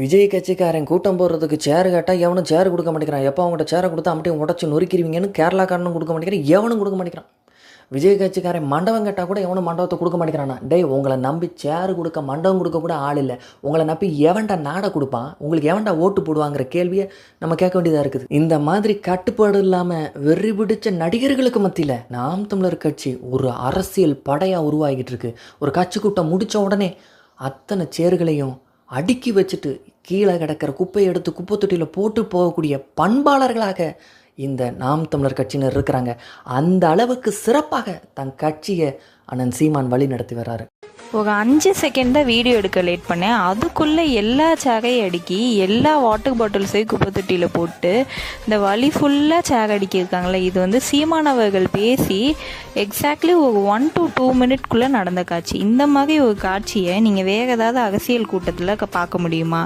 விஜய் கட்சிக்காரன் கூட்டம் போடுறதுக்கு சேர் கேட்டால் எவனும் சேர் கொடுக்க மாட்டேங்கிறான். எப்போ அவங்கள்ட்ட சேரை கொடுத்தா அப்படியே உடச்சி நொறுக்கிடுவீங்கன்னு கேரளாக்காரனும் கொடுக்க மாட்டேங்கிறான். எவனும் கொடுக்க மாட்டேங்கிறான். விஜய் கட்சிக்காரன் மண்டபம் கேட்டால் கூட எவனும் மண்டபத்தை கொடுக்க மாட்டேங்கிறானா. டேய் உங்களை நம்பி சேர் கொடுக்க மண்டபம் கொடுக்க கூட ஆள் இல்லை. உங்களை நம்பி எவன்டா நாடை கொடுப்பான்? உங்களுக்கு எவன்டா ஓட்டு போடுவாங்கிற கேள்வியை நம்ம கேட்க வேண்டியதாக இருக்குது. இந்த மாதிரி கட்டுப்பாடு இல்லாமல் வெறி பிடிச்ச நடிகர்களுக்கு மத்தியில் நாம் தமிழர் கட்சி ஒரு அரசியல் படையாக உருவாகிட்டு இருக்கு. ஒரு கட்சி கூட்டம் முடித்த உடனே அத்தனை சேர்களையும் அடுக்கி வச்சுட்டு கீழே கிடக்கிற குப்பையை எடுத்து குப்பை தொட்டியில் போட்டு போகக்கூடிய பண்பாளர்களாக இந்த நாம் தமிழர் கட்சியினர் இருக்கிறாங்க. அந்த அளவுக்கு சிறப்பாக தன் கட்சியை அண்ணன் சீமான் வழி நடத்தி வர்றாரு. ஒரு அஞ்சு செகண்ட் தான் வீடியோ எடுக்க லேட் பண்ணேன். அதுக்குள்ளே எல்லா சேகையும் அடுக்கி எல்லா வாட்டர் பாட்டில்ஸையும் குப்பை தொட்டியில் போட்டு இந்த வழி ஃபுல்லாக சேக அடிக்கியிருக்காங்களே இது வந்து சீமானவர்கள் பேசி எக்ஸாக்ட்லி ஒரு ஒன் டு டூ மினிட்குள்ளே நடந்த காட்சி. இந்த மாதிரி ஒரு காட்சியை நீங்கள் வேறு ஏதாவது அரசியல் கூட்டத்தில் பார்க்க முடியுமா?